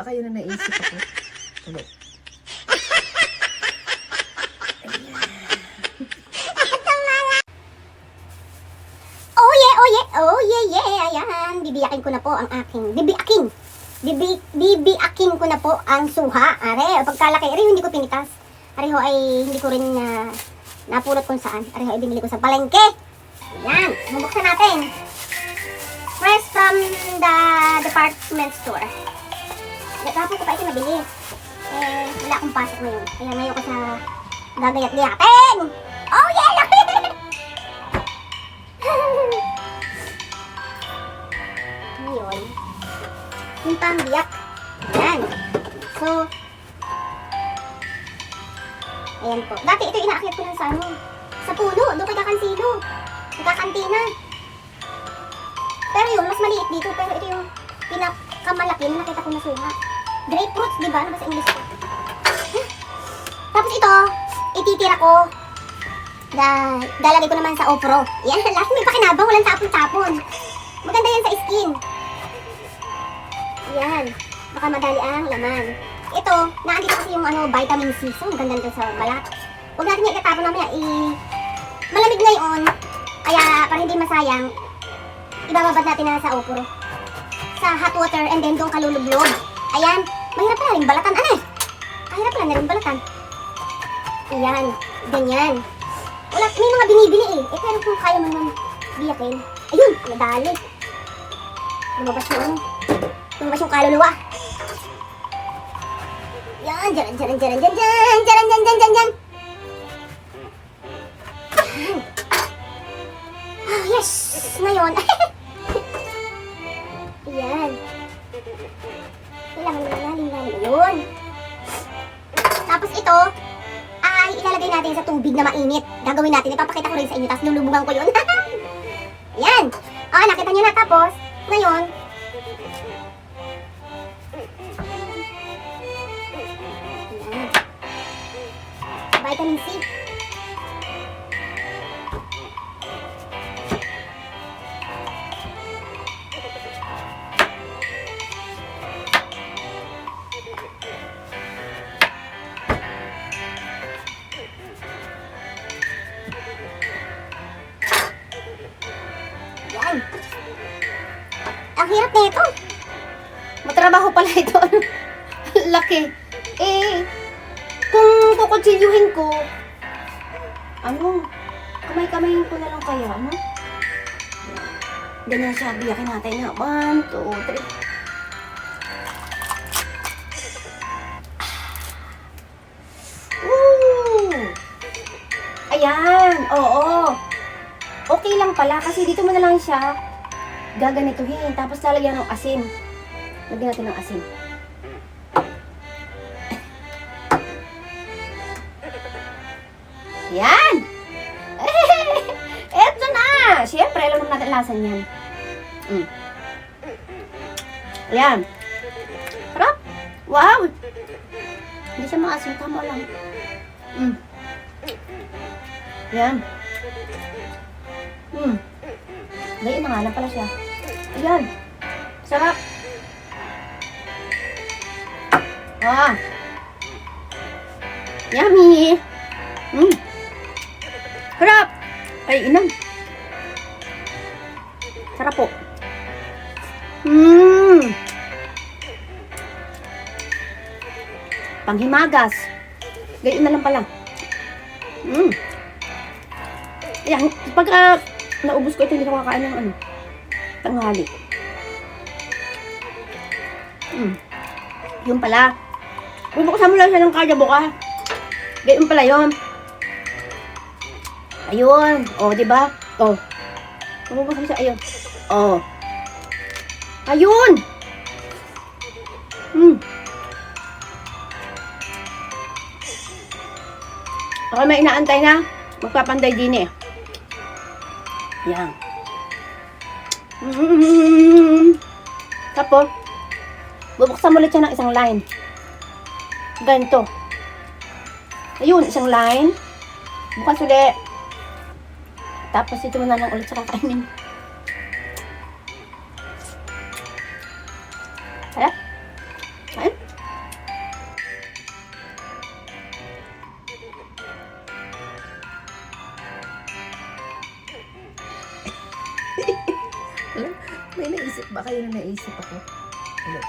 Baka yun ang naisip ako. Tuloy. Oh yeah, oh yeah, oh yeah, yeah, ayan. Bibiyakin ko na po ang aking, bibiyakin. Bibi, bibiyakin ko na po ang suha. Are, pagkalaki, are, hindi ko pinitas. Are ho ay hindi ko rin na napulot kung saan. Are ho ay binili ko sa palengke. Yan, bubuksan natin. Fresh from the department store. Nagkapo ko pa ito nabili. Eh, wala akong pasok ngayon. Kaya ngayon ko sa gagayat-gayatin. Oh yeah! Ngayon, yung pambiyak. Yan. So, ayan po. Dati ito inaakyat ko lang sa ano, sa puno, doon kay Kakansilo. Nagkakantina. Pero yun, mas maliit dito. Pero ito yung pinakamalaki na nakita ko na suha. Grapefruits, di ba? Ano ba sa English ko? Tapos ito, ititira ko da, dalagay ko naman sa opro. Yan, lahat may pakinabang, walang tapon-tapon. Maganda yan sa skin. Yan, baka madali ang laman. Ito, naandito kasi yung ano, vitamin C. So, maganda nito sa balat. Huwag natin yung itatapon mamaya. I... Malamig ngayon, kaya para hindi masayang, ibababad natin na sa opro. Sa hot water and then doon kalulublog. Ayan, mahirap pala rin balatan. Ano eh? Mahirap pala na rin balatan. Ayan, ganyan. Wala, may mga binibili eh. Eh, pero kung kaya mo naman biyakin. Ayun, nadali. Lumabas yung ano. Lumabas yung kaluluwa. Yan, dyan, dyan, dyan, dyan, dyan, dyan, dyan, dyan, dyan, dyan. Ah, yes! Ngayon. Natin sa tubig na mainit. Gagawin natin. Ipapakita ko rin sa inyo. Tapos lulubungan ko yun. Yan. Ah, nakita nyo na. Tapos, ngayon. Vitamin C. hirap na ito. Matrabaho pala ito. Laki. Eh, kung kukutsilyuhin ko, ano, kamay-kamayin ko na lang kaya, ano? Ganyan siya, biyakin natin na. One, two, three. Woo! Ayan, oo. Okay lang pala kasi dito mo na lang siya gaganituhin. Tapos lalagyan ng asin. Lagyan natin ng asin. Yan! Eto na! Siyempre, alam naman natin lasan yan. Mm. Yan. Sarap! Wow! Hindi siya maasim. Tama lang. Mm. Yan. Mm. Ngayon na nga pala siya. Ayan. Sarap. Ah. Yummy. Mm. Sarap. Ay, inang. Sarap po. Mmm. Panghimagas. Ganyan na lang pala. Mmm. Ayan, pagka naubos ko ito, hindi ko kakain ng ano, tanghali. Mm. Yun pala. Bubuksan mo lang siya ng kaya buka. Ganyan pala yun. Ayun. O, oh, di ba? O. Oh. Bubuksan siya. Ayun. O. Oh. Ayun! Hmm. Okay, may inaantay na. Magpapanday din eh. Yan. Mm. Tapos, bubuksan mo ulit siya ng isang line. Ganito. Ayun, isang line. Bukas ulit. Tapos ito mo na lang ulit sa kakainin. May naisip ba kayo na naisip ako? Ulit.